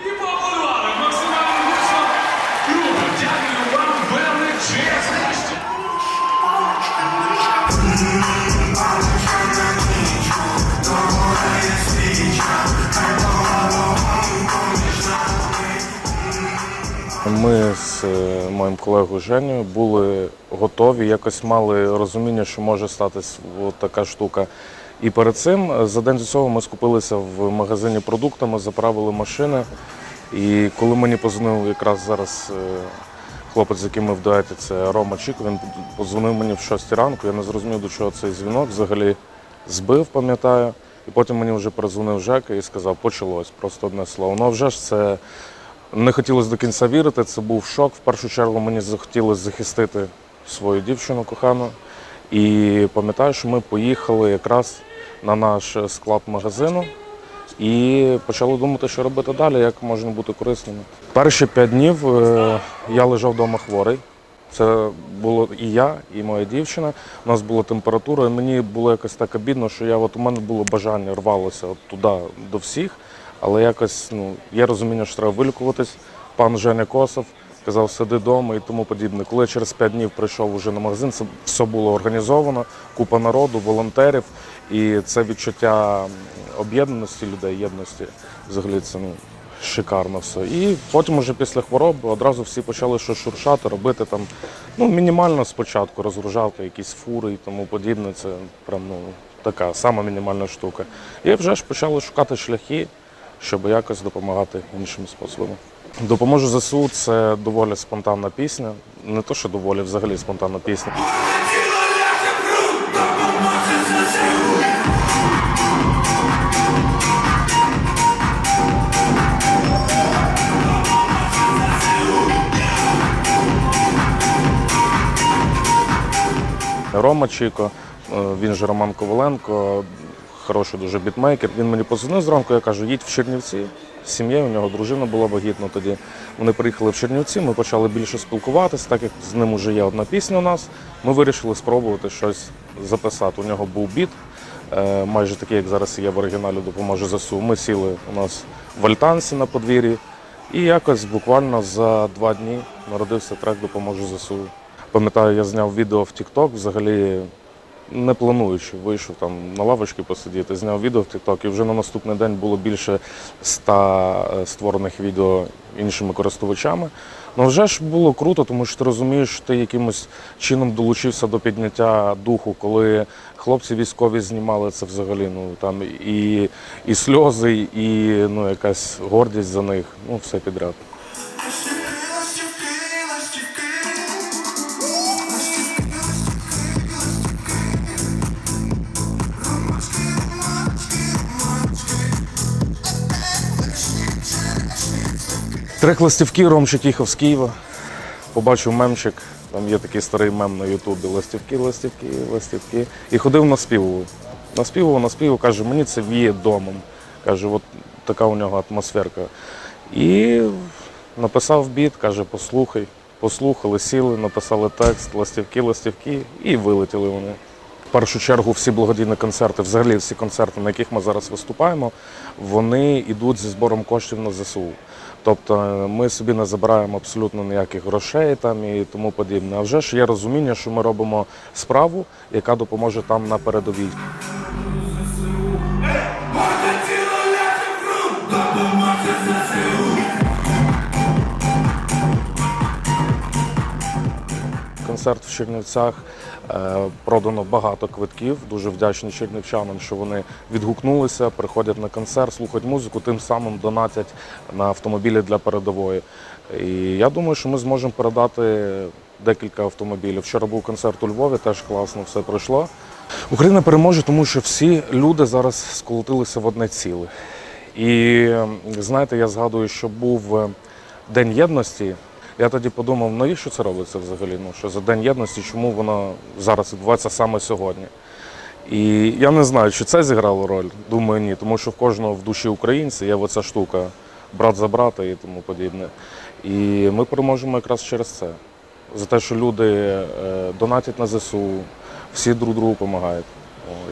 І по максимально гучно. Круто, дякую вам. Ми з е, моїм колегою Женею були готові, якось мали розуміння, що може статися така штука. І перед цим е, за день до цього ми скупилися в магазині продуктами, заправили машини. І коли мені позвонив якраз зараз е, хлопець, з яким ми в дуеті, це Рома Чіко, він позвонив мені в 6 ранку. Я не зрозумів, до чого цей дзвінок взагалі збив, пам'ятаю. І потім мені вже перезвонив Жека і сказав, почалось, просто одне слово. Ну, вже ж це не хотілося до кінця вірити, це був шок. В першу чергу мені захотілося захистити свою дівчину кохану. І пам'ятаю, що ми поїхали якраз на наш склад магазину і почали думати, що робити далі, як можна бути корисними. Перші п'ять днів е, я лежав вдома хворий. Це було і я, і моя дівчина. У нас була температура, і мені було якось так обідно, що я от у мене було бажання рвалося от туди до всіх, але якось ну, є розуміння, що треба вилікуватись. Пан Женя Косов казав, сиди вдома і тому подібне. Коли я через п'ять днів прийшов уже на магазин, це все було організовано, купа народу, волонтерів, і це відчуття об'єднаності людей, єдності. Взагалі це ну, шикарно все. І потім, уже після хвороби, одразу всі почали щось шуршати, робити там ну, мінімально спочатку, розгружати якісь фури і тому подібне. Це прям ну, така сама мінімальна штука. І вже ж почали шукати шляхи, щоб якось допомагати іншими способами. Допоможу ЗСУ це доволі спонтанна пісня. Не то, що доволі, взагалі спонтанна пісня. Рома Чіко, е, він же Роман Коваленко, хороший дуже бітмейкер. Він мені позвонив зранку, я кажу, їдь в Чернівці. Сім'єю, у нього дружина була вагітна тоді. Вони приїхали в Чернівці, ми почали більше спілкуватися, так як з ним вже є одна пісня у нас. Ми вирішили спробувати щось записати. У нього був біт, е, майже такий, як зараз є в оригіналі, допоможе ЗСУ. Ми сіли у нас в альтанці на подвір'ї, і якось буквально за два дні народився трек Допоможу ЗСУ. Пам'ятаю, я зняв відео в TikTok, взагалі не плануючи, вийшов там на лавочки посидіти, зняв відео в TikTok, і вже на наступний день було більше ста е, створених відео іншими користувачами. Ну вже ж було круто, тому що ти розумієш, що ти якимось чином долучився до підняття духу, коли хлопці військові знімали це взагалі. Ну там і, і сльози, і ну якась гордість за них. Ну все підряд. Трек ластівки Ромчик їхав з Києва. Побачив мемчик, там є такий старий мем на Ютубі Ластівки, ластівки, ластівки. І ходив наспівував. Наспівував, наспівував, каже, мені це віє домом. Каже, от така у нього атмосферка. І написав біт, каже, послухай. Послухали, сіли, написали текст, ластівки, ластівки, і вилетіли вони. Першу чергу всі благодійні концерти, взагалі всі концерти, на яких ми зараз виступаємо, вони йдуть зі збором коштів на ЗСУ. Тобто ми собі не забираємо абсолютно ніяких грошей там і тому подібне. А вже ж є розуміння, що ми робимо справу, яка допоможе там на передовій. Концерт в Чернівцях е, продано багато квитків. Дуже вдячні чернівчанам, що вони відгукнулися, приходять на концерт, слухають музику, тим самим донатять на автомобілі для передової. І я думаю, що ми зможемо передати декілька автомобілів. Вчора був концерт у Львові, теж класно все пройшло. Україна переможе, тому що всі люди зараз сколотилися в одне ціле. І е, знаєте, я згадую, що був е, День єдності. Я тоді подумав, навіщо це робиться взагалі? Ну що за День єдності, чому воно зараз відбувається саме сьогодні? І я не знаю, чи це зіграло роль. Думаю, ні, тому що в кожного в душі українця є оця штука брат за брата і тому подібне. І ми переможемо якраз через це. За те, що люди е, донатять на ЗСУ, всі друг другу допомагають.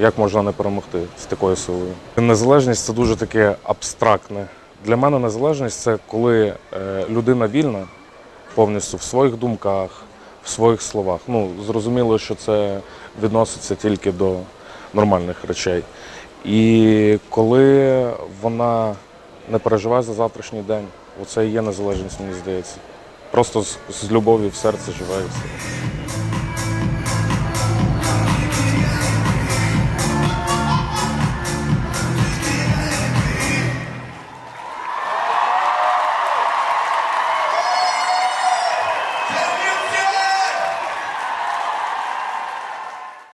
Як можна не перемогти з такою силою? Незалежність це дуже таке абстрактне. Для мене незалежність це коли е, людина вільна повністю в своїх думках, в своїх словах. Ну, зрозуміло, що це відноситься тільки до нормальних речей. І коли вона не переживає за завтрашній день, оце і є незалежність, мені здається. просто з, з любов'ю в серці живе.